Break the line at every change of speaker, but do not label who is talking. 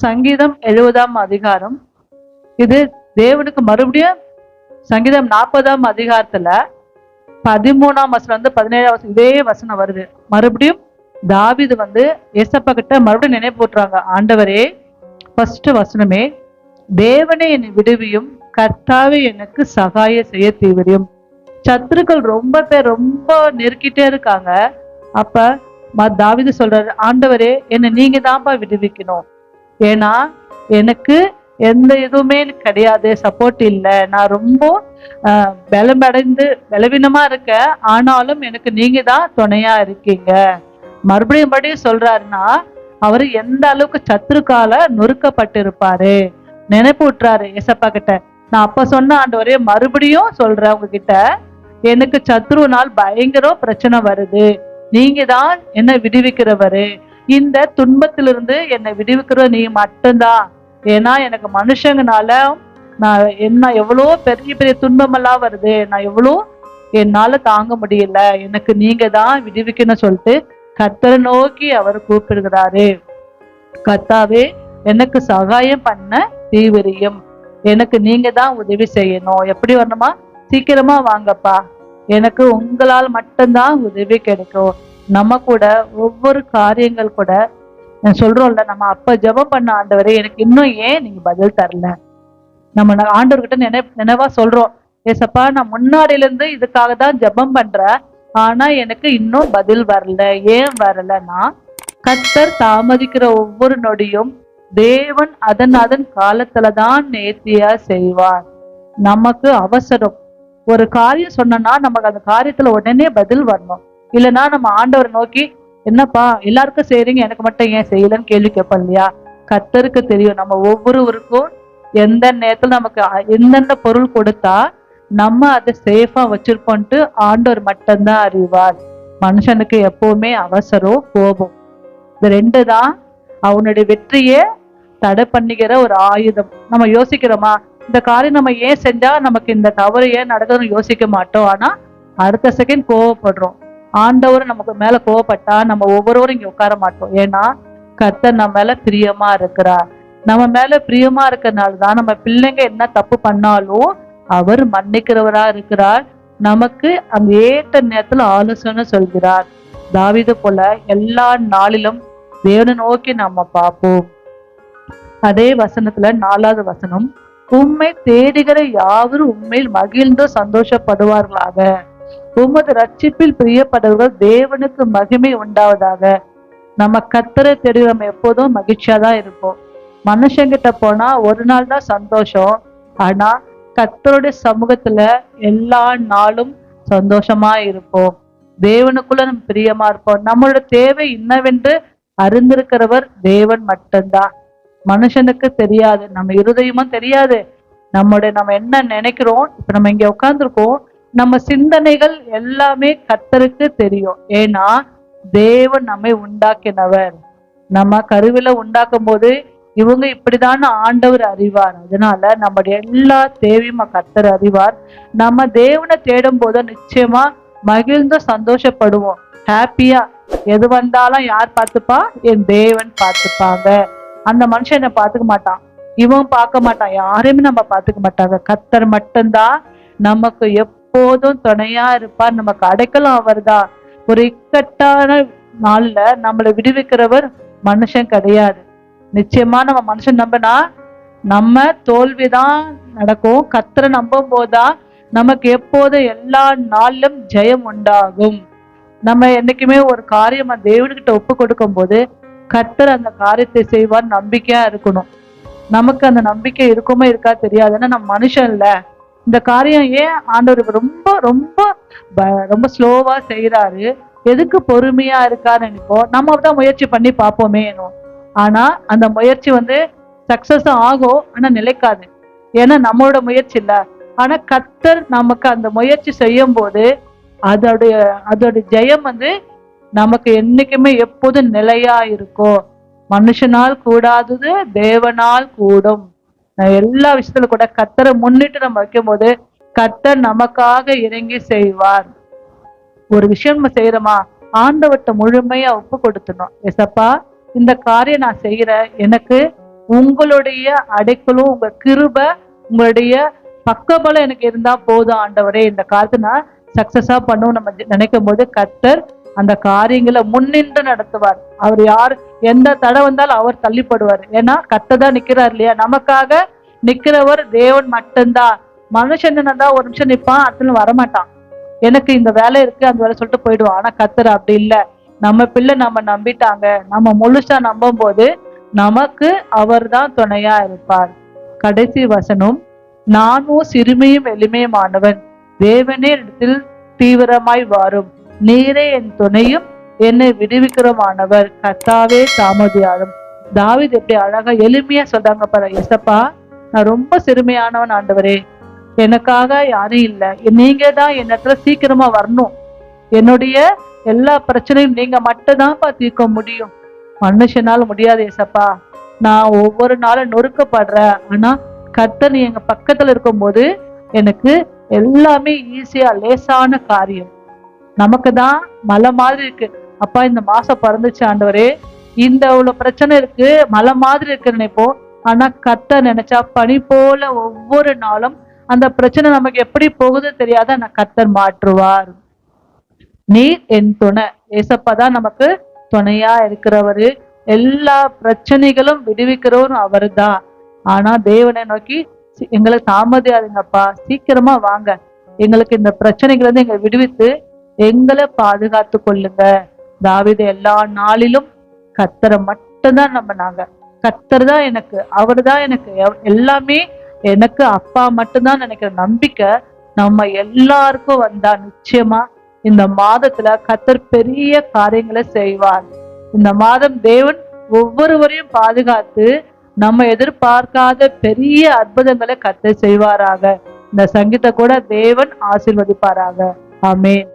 சங்கீதம் எழுபதாம் அதிகாரம். இது தேவனுக்கு மறுபடியும் சங்கீதம் நாற்பதாம் அதிகாரத்துல பதிமூணாம் வசனம் வந்து பதினேழாம் வசனம் இதே வசனம் வருது. மறுபடியும் தாவிது வந்து ஏசப்பா கிட்ட மறுபடியும் நினைப்பு போட்டுறாங்க ஆண்டவரே ஃபர்ஸ்ட் வசனமே தேவனே என்னை விடுவியும் கர்த்தாவே எனக்கு சகாயம் செய்ய தீவிரியும். சத்துருக்கள் ரொம்ப பேர் ரொம்ப நெருக்கிட்டே இருக்காங்க. அப்ப தாவிது சொல்றாரு ஆண்டவரே என்னை நீங்க தான்ப்பா விடுவிக்கணும். ஏன்னா எனக்கு எந்த இதுவுமே கிடையாது சப்போர்ட் இல்லை. நான் ரொம்ப பலமடைந்து பலவீனமா இருக்கேன். ஆனாலும் எனக்கு நீங்க தான் துணையா இருக்கீங்க. மறுபடியும் மறுபடியும் சொல்றாருன்னா அவர் எந்த அளவுக்கு சத்துருக்கால நொறுக்கப்பட்டிருப்பாரு. நினைப்பு விட்டுறாரு ஏசப்பா கிட்ட. நான் அப்ப சொன்ன ஆண்டவரே மறுபடியும் சொல்றேன் உங்ககிட்ட. எனக்கு சத்ருனால் பயங்கர பிரச்சனை வருது. நீங்க தான் என்ன விடுவிக்கிறவரு. இந்த துன்பத்திலிருந்து என்னை விடுவிக்கிற நீ மட்டும்தான் ஏன்னா எனக்கு மனுஷங்கனால நான் என்ன எவ்வளோ பெரிய பெரிய துன்பமெல்லாம் வருது. நான் எவ்வளோ என்னால தாங்க முடியல. எனக்கு நீங்க தான் விடுவிக்கணும்னு சொல்லிட்டு கத்தரை நோக்கி அவர் கூப்பிடுகிறாரு. கத்தாவே எனக்கு சகாயம் பண்ண தீவிரியம். எனக்கு நீங்க தான் உதவி செய்யணும். எப்படி வரணுமா? சீக்கிரமா வாங்கப்பா. எனக்கு உங்களால் மட்டும்தான் உதவி கிடைக்கும். நம்ம கூட ஒவ்வொரு காரியங்கள் கூட நான் சொல்றோம்ல நம்ம அப்ப ஜெபம் பண்ண ஆண்டவரே எனக்கு இன்னும் ஏன் நீங்க பதில் தரல? நம்ம ஆண்டவர்கிட்ட நினை நினைவா சொல்றோம் ஏசப்பா நான் முன்னாடில இருந்து இதுக்காக தான் ஜெபம் பண்றேன் ஆனா எனக்கு இன்னும் பதில் வரல ஏன் வரலன்னா கத்தர் தாமதிக்கிற ஒவ்வொரு நொடியும் தேவன் அதன் அதன் காலத்துல தான் நேர்த்தியா செய்வார். நமக்கு அவசரம். ஒரு காரியம் சொன்னோம்னா நமக்கு அந்த காரியத்துல உடனே பதில் வரணும். இல்லைன்னா நம்ம ஆண்டவரை நோக்கி என்னப்பா எல்லாருக்கும் செய்யறீங்க எனக்கு மட்டும் ஏன் செய்யலன்னு கேள்வி கேட்போம் இல்லையா? கத்தருக்கு தெரியும். நம்ம ஒவ்வொருவருக்கும் எந்த நேரத்துல நமக்கு எந்தெந்த பொருள் கொடுத்தா நம்ம அதை சேஃபா வச்சிருப்போன்ட்டு ஆண்டவர் மட்டும்தான் அறிவார். மனுஷனுக்கு எப்பவுமே அவசரம் கோபம். இந்த ரெண்டு தான் அவனுடைய வெற்றியை தடை பண்ணிக்கிற ஒரு ஆயுதம். நம்ம யோசிக்கிறோமா இந்த காரியம் நம்ம ஏன் செஞ்சா நமக்கு இந்த தவறு ஏன் நடக்குதுன்னு யோசிக்க மாட்டோம். ஆனா அடுத்த செகண்ட் கோவப்படுறோம். ஆண்டவர் நமக்கு மேல கோவப்பட்டா நம்ம ஒவ்வொருவரும் இங்க உட்கார மாட்டோம். ஏன்னா கர்த்தர் நம்ம மேல பிரியமா இருக்கிறார். நம்ம மேல பிரியமா இருக்கிறதுனாலதான் தான் நம்ம பிள்ளைங்க என்ன தப்பு பண்ணாலும் அவர் மன்னிக்கிறவரா இருக்கிறார். நமக்கு அந்த ஏற்ற நேரத்துல ஆலோசனை சொல்கிறார். தாவீது போல எல்லா நாளிலும் தேவனை நோக்கி நம்ம பார்ப்போம். அதே வசனத்துல நாலாவது வசனம் உண்மை தேடுகிற யாவரும் உண்மையில் மகிழ்ந்து சந்தோஷப்படுவார்களாக. உமது ரட்சிப்பில் பிரியப்பட்டவர்கள் தேவனுக்கு மகிமை உண்டாவதாக. நம்ம கத்தரை தெரியும் எப்போதும் மகிழ்ச்சியா தான் இருப்போம். மனுஷங்கிட்ட போனா ஒரு நாள் தான் சந்தோஷம். ஆனா கத்தருடைய சமூகத்துல எல்லா நாளும் சந்தோஷமா இருப்போம். தேவனுக்குள்ள நம்ம பிரியமா இருப்போம். நம்மளோட தேவை என்னவென்று அறிந்திருக்கிறவர் தேவன் மட்டும்தான். மனுஷனுக்கு தெரியாது. நம்ம இருதயமும் தெரியாது. நம்மளுடைய நம்ம என்ன நினைக்கிறோம்? இப்ப நம்ம இங்க உட்கார்ந்துருக்கோம். நம்ம சிந்தனைகள் எல்லாமே கத்தருக்கு தெரியும். ஏன்னா தேவன் நம்மை உண்டாக்கினவர். நம்ம கருவில உண்டாக்கும் போது இவங்க இப்படிதான் ஆண்டவர் அறிவார். அதனால நம்முடைய எல்லா தேவையும் கத்தர் அறிவார். நம்ம தேவனை தேடும் போது நிச்சயமா மகிழ்ந்து சந்தோஷப்படுவோம். ஹாப்பியா எது வந்தாலும் யார் பார்த்துப்பா? என் தேவன் பார்த்துப்பாங்க. அந்த மனுஷன் என்ன பார்த்துக்க மாட்டான். இவன் பார்க்க மாட்டான். யாரையுமே நம்ம பார்த்துக்க மாட்டாங்க. கத்தர் மட்டும்தான் நமக்கு எப்போதும் துணையா இருப்பார். நமக்கு அடைக்கலம் அவர்தான் ஒரு இக்கட்டான நாள்ல நம்மளை விடுவிக்கிறவர் மனுஷன் கிடையாது. நிச்சயமா நம்ம மனுஷன் நம்பினா நம்ம தோல்விதான் நடக்கும். கத்தரை நம்பும் போதுதான் நமக்கு எப்போதும் எல்லா நாளிலும் ஜெயம் உண்டாகும். நம்ம என்னைக்குமே ஒரு காரியம் தேவன்கிட்ட ஒப்பு கொடுக்கும் போது கத்தர் அந்த காரியத்தை செய்வார் நம்பிக்கையா இருக்கணும். நமக்கு அந்த நம்பிக்கை இருக்குமோ இருக்கா தெரியாது. ஏன்னா நம்ம மனுஷன் இல்ல. இந்த காரியம் ஏன் ஆண்டவர் ரொம்ப ரொம்ப ப- ரொம்ப ஸ்லோவா செய்யறாரு எதுக்கு பொறுமையா இருக்கான்னு நினைப்போம் நம்ம தான் முயற்சி பண்ணி பார்ப்போமே ஆனா அந்த முயற்சி வந்து சக்சஸ் ஆகும் ஆனா நிலைக்காது. ஏன்னா நம்மளோட முயற்சி இல்ல. ஆனா கத்தர் நமக்கு அந்த முயற்சி செய்யும் போது அதோடைய அதோட ஜெயம் வந்து நமக்கு என்னைக்குமே எப்போதும் நிலையா இருக்கும் மனுஷனால் கூடாதது தேவனால் கூடும். எல்லா விஷயத்துல கூட கத்தரை முன்னிட்டு நம்ம வைக்கும்போது கத்தர் நமக்காக இறங்கி செய்வார். ஒரு விஷயம் நம்ம செய்யறோமா ஆண்டவர்கிட்ட முழுமையா ஒப்பு கொடுத்துடணும். எசப்பா இந்த காரியம் நான் செய்யறேன் எனக்கு உங்களுடைய அடைக்கலும் உங்க கிருப உங்களுடைய பக்கபலம் எனக்கு இருந்தா போதும் ஆண்டவரே. இந்த காலத்தை நான் சக்சஸா பண்ணும் நம்ம நினைக்கும் போது கத்தர் அந்த காரியங்களை முன்னின்று நடத்துவார். அவர் யார் எந்த தடை வந்தாலும் அவர் தள்ளிப்படுவார். ஏன்னா கத்ததான் நிக்கிறார் இல்லையா? நமக்காக நிக்கிறவர் தேவன் மட்டும்தான். மனுஷன் என்னதான் ஒரு நிமிஷம் நிற்பான் அடுத்த வரமாட்டான். எனக்கு இந்த வேலை இருக்கு அந்த வேலை சொல்லிட்டு போயிடுவான். ஆனா கத்துற அப்படி இல்லை. நம்ம பிள்ளை நம்ம நம்பிட்டாங்க. நம்ம முழுசா நம்பும் போது நமக்கு அவர் தான் துணையா இருப்பார். கடைசி வசனம் நானும் சிறுமியும் எளிமையுமானவன். தேவனே இடத்தில் தீவிரமாய் வாரும். நீரே என் துணையும் என்னை விடுவிக்கிறமானவர். கத்தாவே தாமதியாரும் தாவித் எப்படி அழகா எளிமையா சொல்றாங்க பாரு எசப்பா நான் ரொம்ப சிறுமையானவன் ஆண்டவரே. எனக்காக யாரும் இல்லை. நீங்க தான் என்னத்துல சீக்கிரமா வரணும். என்னுடைய எல்லா பிரச்சனையும் நீங்க மட்டும்தான்ப்பா தீர்க்க முடியும். மனுஷனால முடியாது ஏசப்பா. நான் ஒவ்வொரு நாளும் நொறுக்கப்படுறேன். ஆனா கர்த்தர் எங்க பக்கத்துல இருக்கும்போது எனக்கு எல்லாமே ஈஸியா லேசான காரியம். நமக்கு தான் மலை மாதிரி இருக்கு. அப்பா இந்த மாசம் பிறந்துச்சு ஆண்டவரே. இந்த இவ்வளவு பிரச்சனை இருக்கு மலை மாதிரி இருக்கு நினைப்போம் ஆனா கத்த நினைச்சா பனி போல ஒவ்வொரு நாளும் அந்த பிரச்சனை நமக்கு எப்படி போகுது தெரியாத நான் கத்தர் மாற்றுவார். நீர் என் துணை. ஏசப்பா தான் நமக்கு துணையா இருக்கிறவரு. எல்லா பிரச்சனைகளும் விடுவிக்கிறவரும் அவரு தான் ஆனா தேவனை நோக்கி எங்களுக்கு தாமதியாதுங்கப்பா. சீக்கிரமா வாங்க. எங்களுக்கு இந்த பிரச்சனைகள் வந்து எங்களை விடுவித்து எங்களை பாதுகாத்து கொள்ளுங்க. தாவித எல்லா நாளிலும் கத்தரை மட்டும்தான் நம்பினாங்க. கத்தர் தான் எனக்கு அவர் தான் எனக்கு எல்லாமே எனக்கு அப்பா மட்டும்தான் நினைக்கிற நம்பிக்கை நம்ம எல்லாருக்கும் வந்தா நிச்சயமா இந்த மாதத்துல கத்தர் பெரிய காரியங்களை செய்வார். இந்த மாதம் தேவன் ஒவ்வொருவரையும் பாதுகாத்து நம்ம எதிர்பார்க்காத பெரிய அற்புதங்களை கத்தர் செய்வாராக. இந்த சங்கீத கூட தேவன் ஆசிர்வதிப்பாராக. ஆமென்.